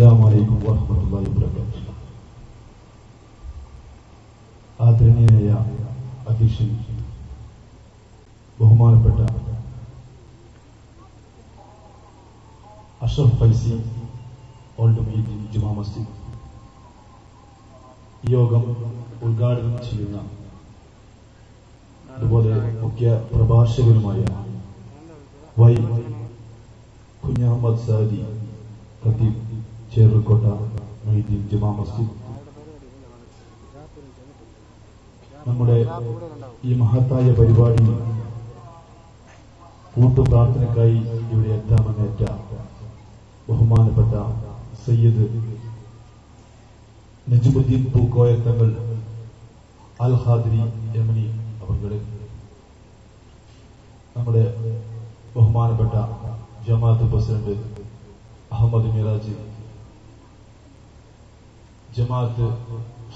അസ്സലാമു അലൈക്കും വറഹ്മത്തുള്ളാഹി വബറകാതുഹു. ആദരണീയനായ അധ്യക്ഷൻ ബഹുമാനപ്പെട്ട അഷ്റഫ് ഫൈസി ഓൾഡ് മീറ്റിംഗ് ജുമാ മസ്ജിദ്. യോഗം ഉദ്ഘാടനം ചെയ്യുന്ന അതുപോലെ മുഖ്യ പ്രഭാഷകരുമായ വൈ കുഞ്ഞഹമ്മദ് സാദി ഖത്തീബ് ചേറുകോട്ട മൊയ്തീൻ ജുമാ മസ്ജിദ്. നമ്മുടെ ഈ മഹത്തായ പരിപാടി കൂട്ടുപ്രാർത്ഥനയ്ക്കായി ഇവിടെ എത്താമെന്നേറ്റ ബഹുമാനപ്പെട്ട സയ്യിദ് നജുമുദ്ദീൻ പൂക്കോയ തങ്ങൾ അൽ ഖാദിരി യമനി അവരുടെ നമ്മുടെ ബഹുമാനപ്പെട്ട ജമാഅത്ത് പ്രസിഡന്റ് അഹമ്മദ് മിറാജ് ജമാഅത്ത്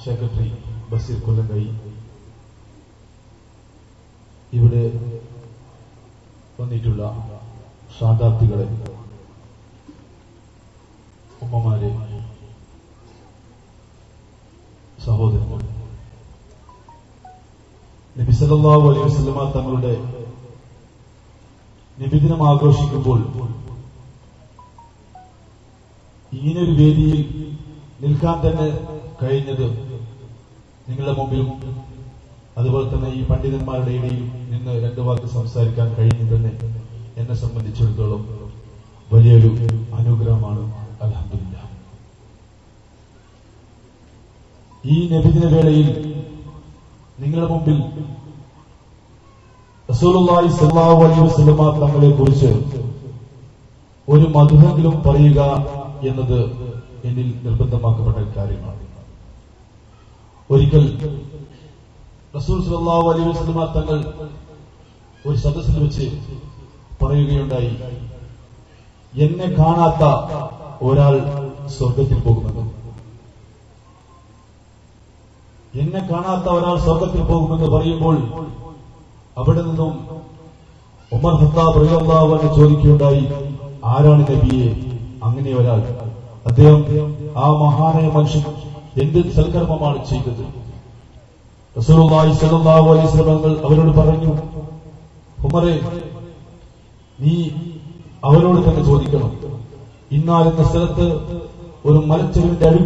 സെക്രട്ടറി ബസീർ കൊല്ലങ്കൈ ഇവിടെ വന്നിട്ടുള്ള സ്ഥാനാർത്ഥികളെ ഉമ്മമാരെ സഹോദരങ്ങൾ നബി സല്ലല്ലാഹു അലൈഹി വസ്ലമ തങ്ങളുടെ നിബിദിനം ആഘോഷിക്കുമ്പോൾ ഇങ്ങനൊരു വേദിയിൽ നിൽക്കാൻ തന്നെ കഴിഞ്ഞത് നിങ്ങളുടെ മുമ്പിലും അതുപോലെ തന്നെ ഈ പണ്ഡിതന്മാരുടെ ഇടയിൽ നിന്ന് രണ്ടു വാക്ക് സംസാരിക്കാൻ കഴിഞ്ഞു തന്നെ എന്നെ സംബന്ധിച്ചിടത്തോളം വലിയൊരു അനുഗ്രഹമാണ്. അലഹമില്ല ഈ നബിദിന വേളയിൽ നിങ്ങളുടെ മുമ്പിൽ റസൂലുള്ളാഹി സ്വല്ലല്ലാഹു അലൈഹി തങ്ങളെ കുറിച്ച് ഒരു മധുരെങ്കിലും പറയുക എന്നത് എന്നിൽ നിർബന്ധമാക്കപ്പെട്ട കാര്യമാണ് ഒരിക്കൽ റസൂൽ സല്ലല്ലാഹു അലൈഹി വസ്ലമ തങ്ങൾ ഒരു സദസ്സിൽ വെച്ച് പറയുകയുണ്ടായി എന്നെ കാണാത്ത ഒരാൾ സ്വർഗത്തിൽ പോകുമെന്ന് എന്നെ കാണാത്ത ഒരാൾ സ്വർഗത്തിൽ പോകുമെന്ന് പറയുമ്പോൾ അവിടെ നിന്നും ഉമർ റളിയല്ലാഹു അൻഹു ചോദിക്കുകയുണ്ടായി ആരാണ് നബിയെ? അങ്ങനെ ഒരാൾ. അദ്ദേഹം ആ മഹാനായ മനുഷ്യൻ എന്ത് സൽക്കർമ്മമാണ് ചെയ്തത്? റസൂലുള്ളാഹി സ്വല്ലല്ലാഹു അലൈഹി വസല്ലം അവരോട് പറഞ്ഞു ഉമറെ നീ അവരോട് തന്നെ ചോദിക്കണം. ഇന്നാൽ എന്ന സ്ഥലത്ത് ഒരു മലഞ്ചെരുവിന്റെ അടി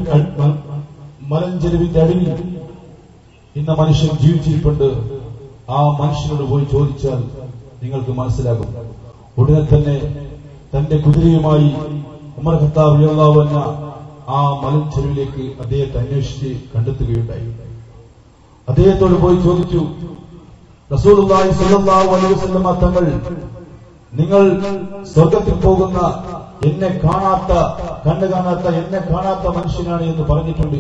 മലഞ്ചെരുവിന്റെ അടിവിൽ ഇന്ന മനുഷ്യൻ ജീവിച്ചിരിപ്പുണ്ട്. ആ മനുഷ്യനോട് പോയി ചോദിച്ചാൽ നിങ്ങൾക്ക് മനസ്സിലാകും. ഉടനെ തന്നെ തന്റെ കുതിരയുമായി ഉമർ ഖത്താബ് അള്ളാഹു എന്ന ആ മലഞ്ചെരുവിലേക്ക് അദ്ദേഹത്തെ അന്വേഷിച്ച് കണ്ടെത്തുകയുണ്ടായി. അദ്ദേഹത്തോട് പോയി ചോദിച്ചു അലൈഹി വസല്ലമ തങ്ങൾ നിങ്ങൾ സ്വർഗത്തിൽ പോകുന്ന എന്നെ കാണാത്ത കണ്ണു കാണാത്ത എന്നെ കാണാത്ത മനുഷ്യനാണ് എന്ന് പറഞ്ഞിട്ടുണ്ട്.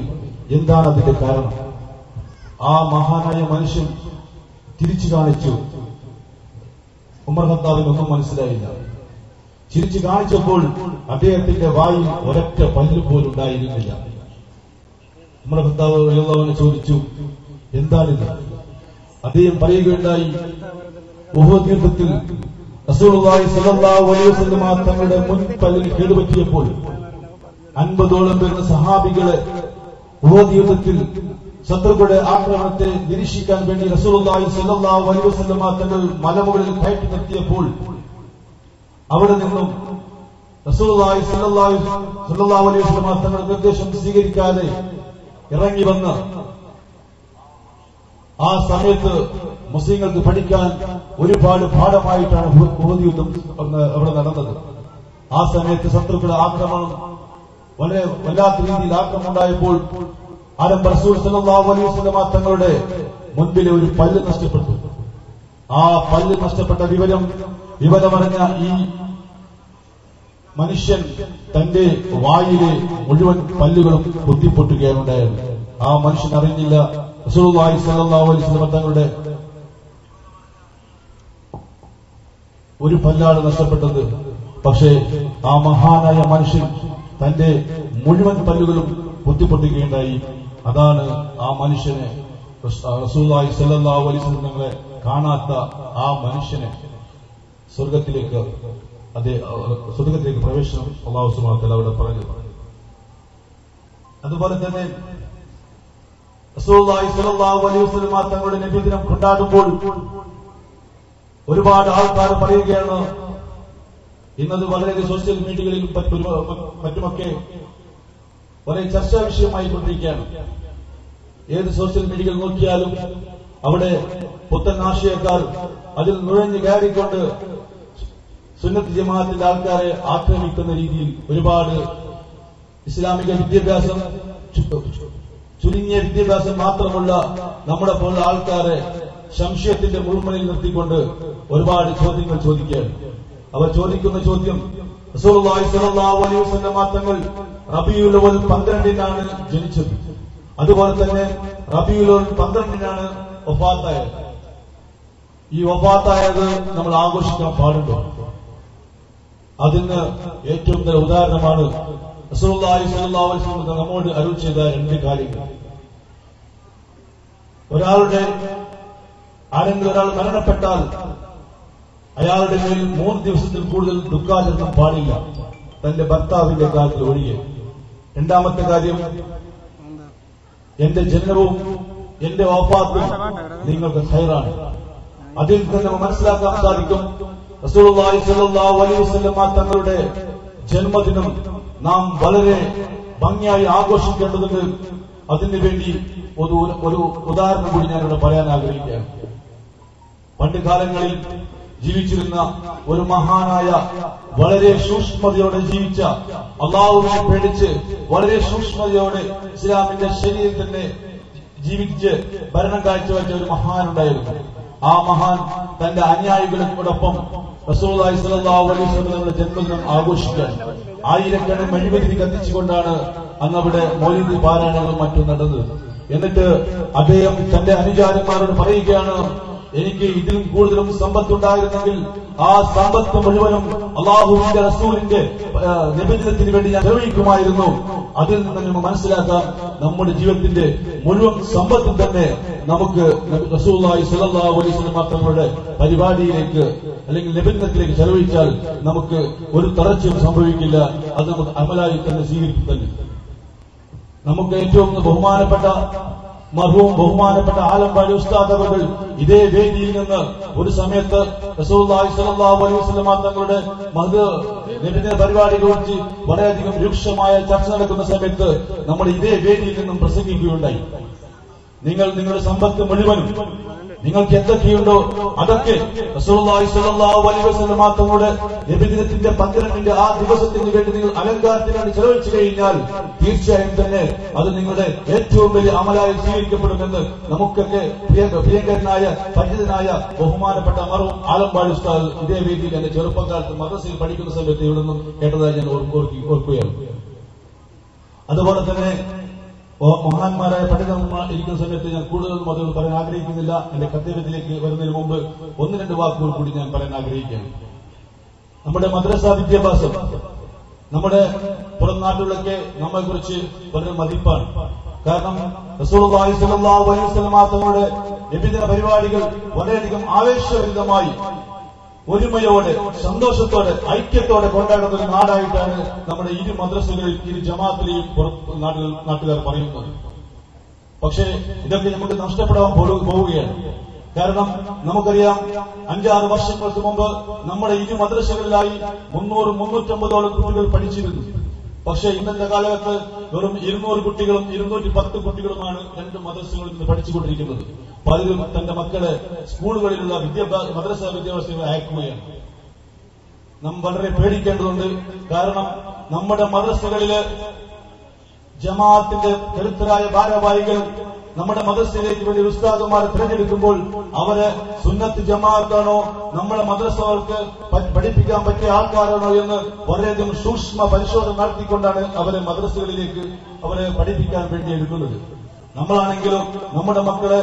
എന്താണ് അതിന്റെ കാരണം? ആ മഹാനായ മനുഷ്യൻ തിരിച്ചു കാണിച്ചു. ഉമർ ഖത്താബിന് ഒന്നും മനസ്സിലായില്ല. ചിരിച്ചു കാണിച്ചപ്പോൾ അദ്ദേഹത്തിന്റെ വായിൽ ഒരൊറ്റ പല്ല് പോലും ഉണ്ടായിരുന്നില്ല. നമ്മുടെ ഭർത്താവ് ഉള്ളവനെ ചോദിച്ചു എന്താണിത്? അദ്ദേഹം പറയുകയുണ്ടായി വസല്ലമ തങ്ങളുടെ മുൻ പല്ലിൽ കേടുപറ്റിയപ്പോൾ അൻപതോളം പേരുടെ സഹാബികളെ ഉപതീർത്ഥത്തിൽ ശത്രുക്കളുടെ ആക്രമണത്തെ നിരീക്ഷിക്കാൻ വേണ്ടി സ്വല്ലല്ലാഹു അലൈഹി വസല്ലം തങ്ങൾ മലമുകളിൽ കയറ്റി നിർത്തിയപ്പോൾ അവിടെ നിന്നും തങ്ങളുടെ നിർദ്ദേശം സ്വീകരിക്കാതെ ഇറങ്ങി വന്ന് ആ സമയത്ത് മുസ്ലിങ്ങൾക്ക് പഠിക്കാൻ ഒരുപാട് പാഠമായിട്ടാണ് ഉഹദ് യുദ്ധം അവിടെ നടന്നത്. ആ സമയത്ത് ശത്രുക്കളുടെ ആക്രമണം വളരെ വല്ലാത്ത രീതിയിൽ ആക്രമണം ഉണ്ടായപ്പോൾ ആരംഭ റസൂൽ സല്ലല്ലാഹു അലൈഹി തങ്ങളുടെ മുൻപിലെ ഒരു പല്ല് നഷ്ടപ്പെട്ടു ആ പല്ല് നഷ്ടപ്പെട്ട വിവരം വിവരമറിഞ്ഞ ഈ മനുഷ്യൻ തന്റെ വായിലെ മുഴുവൻ പല്ലുകളും കുത്തിപ്പൊട്ടുകയാണ് ഉണ്ടായത് ആ മനുഷ്യൻ അറിഞ്ഞില്ല. റസൂലുള്ളാഹി അലൈഹി വസല്ലം തങ്ങളുടെ ഒരു പല്ലാണ് നഷ്ടപ്പെട്ടത്. പക്ഷേ ആ മഹാനായ മനുഷ്യൻ തന്റെ മുഴുവൻ പല്ലുകളും കുത്തിപ്പൊട്ടുകയുണ്ടായി അതാണ് ആ മനുഷ്യനെ തങ്ങളെ കാണാത്ത ആ മനുഷ്യനെ സ്വർഗത്തിലേക്ക് അതേ സ്വർഗത്തിലേക്ക് പ്രവേശനം അള്ളാഹു തആല അവിടെ പറഞ്ഞു. അതുപോലെ തന്നെ അലൈഹി തങ്ങളുടെ നബിദിനം കൊണ്ടാടുമ്പോൾ ഒരുപാട് ആൾക്കാർ പറയുകയാണ് ഇന്നത് വളരെ സോഷ്യൽ മീഡിയകളിലും മറ്റും- മറ്റുമൊക്കെ വളരെ ചർച്ചാ വിഷയമായി കൊണ്ടിരിക്കുകയാണ് ഏത് സോഷ്യൽ മീഡിയയിൽ നോക്കിയാലും അവിടെ പുത്തൻ ആശയക്കാർ അതിൽ നുഴഞ്ഞു കയറിക്കൊണ്ട് സുന്നത്ത് ജമാഅത്തിന്റെ ആൾക്കാരെ ആക്രമിക്കുന്ന രീതിയിൽ ഒരുപാട് ഇസ്ലാമിക വിദ്യാഭ്യാസം ചുരുങ്ങിയ വിദ്യാഭ്യാസം മാത്രമുള്ള നമ്മുടെ പോലുള്ള ആൾക്കാരെ സംശയത്തിന്റെ മുൾമുനയിൽ നിർത്തിക്കൊണ്ട് ഒരുപാട് ചോദ്യങ്ങൾ ചോദിക്കുകയാണ് അവർ ചോദിക്കുന്ന ചോദ്യം തങ്ങൾ അവൽ പന്ത്രണ്ടിനാണ് ജനിച്ചത്. അതുപോലെ തന്നെ അവൽ പന്ത്രണ്ടിനാണ് ഒപ്പാത്തായത് ഈ ഒപ്പാത്തായത് നമ്മൾ ആഘോഷിക്കാൻ പാടുണ്ടോ? അതിന് ഏറ്റവും നല്ല ഉദാഹരണമാണ് നമ്മോട് അരുൾ ചെയ്ത രണ്ട് കാര്യങ്ങൾ. ഒരാളുടെ ആരെങ്കിലും ഒരാൾ മരണപ്പെട്ടാൽ അയാളുടെ മേൽ മൂന്ന് ദിവസത്തിൽ കൂടുതൽ ദുഃഖാചരണം പാടില്ല. തന്റെ ഭർത്താവിന്റെ കാര്യത്തിൽ ഒഴികെ. രണ്ടാമത്തെ കാര്യം എന്റെ ജനനവും എന്റെ വാപ്പാക്കും നിങ്ങൾക്ക് ഹൈറാണ് അതിൽ തന്നെ മനസ്സിലാക്കാൻ സാധിക്കും തങ്ങളുടെ ജന്മദിനം നാം വളരെ ഭംഗിയായി ആഘോഷിക്കേണ്ടതുണ്ട്. അതിനു വേണ്ടി ഒരു ഒരു ഉദാഹരണം കൂടി ഞാനിവിടെ പറയാൻ ആഗ്രഹിക്കുകയാണ്. പണ്ട് കാലങ്ങളിൽ ജീവിച്ചിരുന്ന ഒരു മഹാനായ വളരെ സൂക്ഷ്മതയോടെ ജീവിച്ച അള്ളാഹുവിനെ പേടിച്ച് വളരെ സൂക്ഷ്മതയോടെ ഇസ്ലാമിന്റെ ശരീരത്തിന്റെ ജീവിച്ച് ഭരണം കാഴ്ചവെച്ച ഒരു മഹാനുണ്ടായിരുന്നു. ആ മഹാൻ തന്റെ അനുയായികളോടൊപ്പം വസല്ലമയുടെ ജന്മദിനം ആഘോഷിക്കാൻ ആയിരക്കണക്കിന് മെഴുകുതിരി കത്തിച്ചുകൊണ്ടാണ് അന്ന് അവിടെ മൗലിദ് പാരായണങ്ങളും മറ്റും നടന്നത്. എന്നിട്ട് അദ്ദേഹം തന്റെ അനുചാരന്മാരോട് പറയുകയാണ് എനിക്ക് ഇതിലും കൂടുതലും സമ്പത്തുണ്ടായിരുന്നെങ്കിൽ ആ സമ്പത്ത് മുഴുവനും അള്ളാഹുവിന്റെ റസൂലിന്റെ നിബന്ധനത്തിന് വേണ്ടി ഞാൻ നിർവഹിക്കുമായിരുന്നു. അതിൽ നിന്ന് നമുക്ക് മനസ്സിലാക്കാം നമ്മുടെ ജീവിതത്തിന്റെ മുഴുവൻ സമ്പത്തും തന്നെ നമുക്ക് റസൂല്ലായി സല്ലല്ലാഹു അലൈഹി വസല്ലം തങ്ങളുടെ പരിപാടിയിലേക്ക് അല്ലെങ്കിൽ നിബന്ധനത്തിലേക്ക് ചെലവഴിച്ചാൽ നമുക്ക് ഒരു തളർച്ചയും സംഭവിക്കില്ല. അത് നമുക്ക് അമലായി തന്നെ സ്വീകരിക്കും തന്നെ. നമുക്ക് ഏറ്റവും ബഹുമാനപ്പെട്ട മർഹവും ബഹുമാനപ്പെട്ട ആലമ്പാടി ഉസ്താദ് അവർ ഇതേ വേദിയിൽ നിന്ന് ഒരു സമയത്ത് റസൂലുള്ളാഹി സ്വല്ലല്ലാഹു അലൈഹി വസല്ലം തങ്ങളുടെ മത് പരിപാടികളെ കുറിച്ച് വളരെയധികം രൂക്ഷമായ ചർച്ച നടക്കുന്ന സമയത്ത് നമ്മൾ ഇതേ വേദിയിൽ നിന്നും പ്രസംഗിക്കുകയുണ്ടായി. നിങ്ങൾ നിങ്ങളുടെ സമ്പത്ത് മുഴുവനും നിങ്ങൾക്ക് എന്തൊക്കെയുണ്ടോ അതൊക്കെ തങ്ങളുടെ നബിദിനത്തിന്റെ പന്ത്രണ്ടിന്റെ ആ ദിവസത്തിന് വേണ്ടി നിങ്ങൾ അലങ്കാരത്തിന് വേണ്ടി ചെലവഴിച്ചു കഴിഞ്ഞാൽ തീർച്ചയായും തന്നെ അത് നിങ്ങളുടെ ഏറ്റവും വലിയ അമലായി സ്വീകരിക്കപ്പെടുമെന്ന് നമുക്കൊക്കെ പ്രിയ- പ്രിയങ്കരനായ പരിചിതനായ ബഹുമാനപ്പെട്ട അമറും ആലമ്പാടി ഉസ്താദ് ഇതേ രീതിയിൽ എന്റെ ചെറുപ്പക്കാലത്ത് മദ്രസയിൽ പഠിക്കുന്ന സമയത്ത് ഇവിടെ നിന്നും കേട്ടതായി ഞാൻ ഓർക്കുകയാണ്. അതുപോലെ തന്നെ മഹാന്മാരായ പണ്ഡിതന്മാർ ഇരിക്കുന്ന സമയത്ത് ഞാൻ കൂടുതൽ മതങ്ങൾ പറയാൻ ആഗ്രഹിക്കുന്നില്ല. എന്റെ കത്തേരത്തിലേക്ക് വരുന്നതിന് മുമ്പ് ഒന്ന് രണ്ട് വാക്കുകൾ കൂടി ഞാൻ പറയാൻ ആഗ്രഹിക്കുകയാണ്. നമ്മുടെ മദ്രസ വിദ്യാഭ്യാസം നമ്മുടെ പുറം നാട്ടിലൊക്കെ നമ്മളെ കുറിച്ച് വളരെ മതിപ്പാണ്. കാരണം തങ്ങളുടെ ലഭിക്കുന്ന പരിപാടികൾ വളരെയധികം ആവേശഭരിതമായി ഒരുമയോടെ സന്തോഷത്തോടെ ഐക്യത്തോടെ കൊണ്ടാടുന്ന ഒരു നാടായിട്ടാണ് നമ്മുടെ ഇരു മദ്രസകളിൽ ഇരു ജമാഅത്തിലെയും നാട്ടുകാർ പറയുന്നത്. പക്ഷേ ഇതൊക്കെ നമുക്ക് നഷ്ടപ്പെടാൻ പോവുകയാണ്. കാരണം നമുക്കറിയാം അഞ്ചാറ് വർഷങ്ങൾക്ക് മുമ്പ് നമ്മുടെ ഇരു മദ്രസകളിലായി മുന്നൂറ് മുന്നൂറ്റമ്പതോളം കുട്ടികൾ പഠിച്ചിരുന്നു. പക്ഷേ ഇന്നത്തെ കാലത്ത് വെറും ഇരുന്നൂറ് കുട്ടികളും ഇരുന്നൂറ്റി പത്ത് കുട്ടികളുമാണ് രണ്ട് മദ്രസകളിൽ നിന്ന് പഠിച്ചുകൊണ്ടിരിക്കുന്നത്. പലരും തന്റെ മക്കളെ സ്കൂളുകളിലുള്ള വിദ്യാഭ്യാസ മദ്രസ വിദ്യാഭ്യാസങ്ങൾ അയക്കുകയാണ്. നാം വളരെ പേടിക്കേണ്ടതുണ്ട്. കാരണം നമ്മുടെ മദ്രസകളിൽ ജമാഅത്തിന്റെ കരുത്തരായ ഭാരവാഹികൾ നമ്മുടെ മദ്രസയിലേക്ക് വേണ്ടി ഉസ്താദുമാരെ തിരഞ്ഞെടുക്കുമ്പോൾ അവർ സുന്നത്ത് ജമാഅത്താണോ? നമ്മുടെ മദ്രസകൾക്ക് പഠിപ്പിക്കാൻ പറ്റിയ ആൾക്കാരാണോ എന്ന് വളരെയധികം സൂക്ഷ്മ പരിശോധന നടത്തിക്കൊണ്ടാണ് അവരെ മദ്രസകളിലേക്ക് അവരെ പഠിപ്പിക്കാൻ വേണ്ടി എടുക്കുന്നത്. നമ്മളാണെങ്കിലും നമ്മുടെ മക്കളെ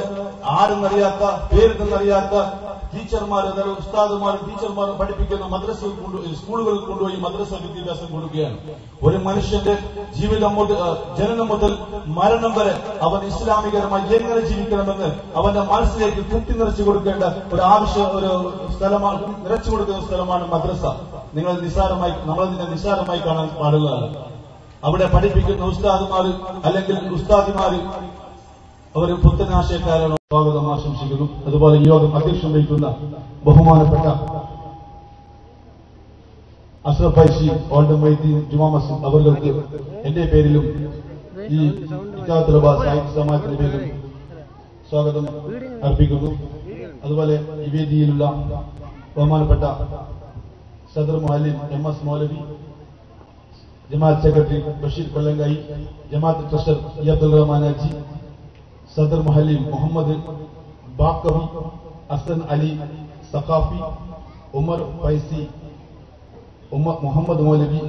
ആരെന്നറിയാത്ത പേരെന്നറിയാത്ത ടീച്ചർമാർ ഉസ്താദുമാർ ടീച്ചർമാർ പഠിപ്പിക്കുന്ന മദ്രസ സ്കൂളുകളിൽ കൊണ്ടുപോയി മദ്രസ വിദ്യാഭ്യാസം കൊടുക്കുകയാണ്. ഒരു മനുഷ്യന്റെ ജീവിതം മുതൽ ജനനം മുതൽ മരണം വരെ അവൻ ഇസ്ലാമികരമായി എങ്ങനെ ജീവിക്കണമെന്ന് അവന്റെ മനസ്സിലേക്ക് തൃപ്തി നിറച്ചു കൊടുക്കേണ്ട ഒരു ആവശ്യം ഒരു സ്ഥലമാണ് നിറച്ചു കൊടുക്കുന്ന സ്ഥലമാണ് മദ്രസ. നിങ്ങൾ നിസ്സാരമായി നമ്മളതിനെ നിസ്സാരമായി കാണാൻ പാടുകയാണ്. അവിടെ പഠിപ്പിക്കുന്ന ഉസ്താദുമാർ അല്ലെങ്കിൽ ഉസ്താദിമാർ അവർ പുത്തനാശയക്കാരാണ്. സ്വാഗതം ആശംസിക്കുന്നു. അതുപോലെ ഈ യോഗം അധ്യക്ഷം വഹിക്കുന്ന ബഹുമാനപ്പെട്ട അഷ്റഫ് ഐഷി ഓൾഡം വൈദ്യ ജുമാ മസ്ജിദ് അവർക്ക് എന്റെ പേരിലും ഈ ഇക്കാത്തുലബ സാഹിത്യ സമാജത്തിന്റെ പേരിലും സ്വാഗതം അർപ്പിക്കുന്നു. അതുപോലെ ഈ വേദിയിലുള്ള ബഹുമാനപ്പെട്ട സദർ മുഹല്ലിം എം എസ് മൗലവി ജമാഅത്ത് സെക്രട്ടറി ബഷീർ കൊല്ലങ്കായി ജമാഅത്ത് ട്രസ്റ്റർ ഇ അബ്ദുൾ റഹ്മാൻ അജി സദർ മഹലി മുഹമ്മദ് ബാക്കറും അസൻ അലി സഖാഫി ഉമർ ഫൈസി മുഹമ്മദ് മൗലവി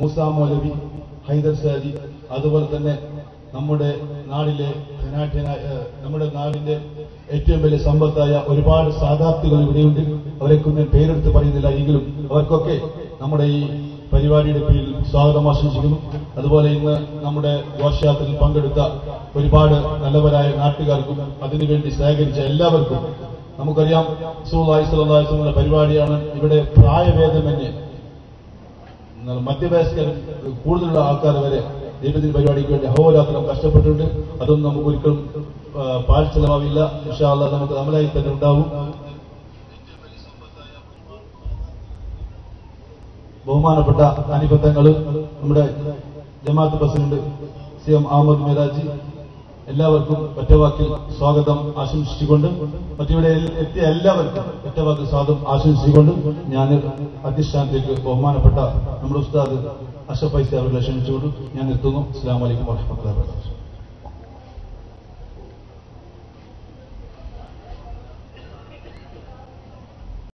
മൂസ മൗലവി ഹൈദർ സാദി അതുപോലെ തന്നെ നമ്മുടെ നാടിലെ നമ്മുടെ നാടിന്റെ ഏറ്റവും വലിയ സമ്പത്തായ ഒരുപാട് സാധാർത്ഥികൾ ഇവിടെയുണ്ട്. അവരെക്കൊന്നും പേരെടുത്ത് പറയുന്നില്ല എങ്കിലും അവർക്കൊക്കെ നമ്മുടെ ഈ പരിപാടിയുടെ പേരിൽ സ്വാഗതം ആശംസിക്കുന്നു. അതുപോലെ ഇന്ന് നമ്മുടെ ഘോഷയാത്രയിൽ പങ്കെടുത്ത ഒരുപാട് നല്ലവരായ നാട്ടുകാർക്കും അതിനുവേണ്ടി സഹകരിച്ച എല്ലാവർക്കും നമുക്കറിയാം സുഹൃത്തായി സുഹൃത്തായ പരിപാടിയാണ് ഇവിടെ പ്രായഭേദമന്യേ. മധ്യവയസ്കർ കൂടുതലുള്ള ആൾക്കാർ വരെ ദൈവത്തിന് പരിപാടിക്ക് വേണ്ടി അഹോരാത്രം കഷ്ടപ്പെട്ടിട്ടുണ്ട്. അതൊന്നും നമുക്ക് ഒരിക്കലും പാൽ ചെലവാവില്ല ഇൻഷാല്ല നമുക്ക് നമ്മളായി തന്നെ ഉണ്ടാവും. ബഹുമാനപ്പെട്ട അനിബന്ധങ്ങൾ നമ്മുടെ ജമാഅത്ത് president C M Ahammed Meraji എല്ലാവർക്കും ഒറ്റവാക്കിൽ സ്വാഗതം ആശംസിച്ചുകൊണ്ട് മറ്റിവിടെ എത്തിയ എല്ലാവർക്കും ഒറ്റവാക്കിൽ സ്വാഗതം ആശംസിച്ചുകൊണ്ട് ഞാൻ അധിഷ്ഠാനത്തേക്ക് ബഹുമാനപ്പെട്ട നമ്മുടെ ഉസ്താദ് അഷഫ് ഐസി അവരെ ക്ഷണിച്ചുകൊണ്ട് ഞാൻ എത്തുന്നു അസ്സാം വലൈക്കും വാഹമത്തുള്ള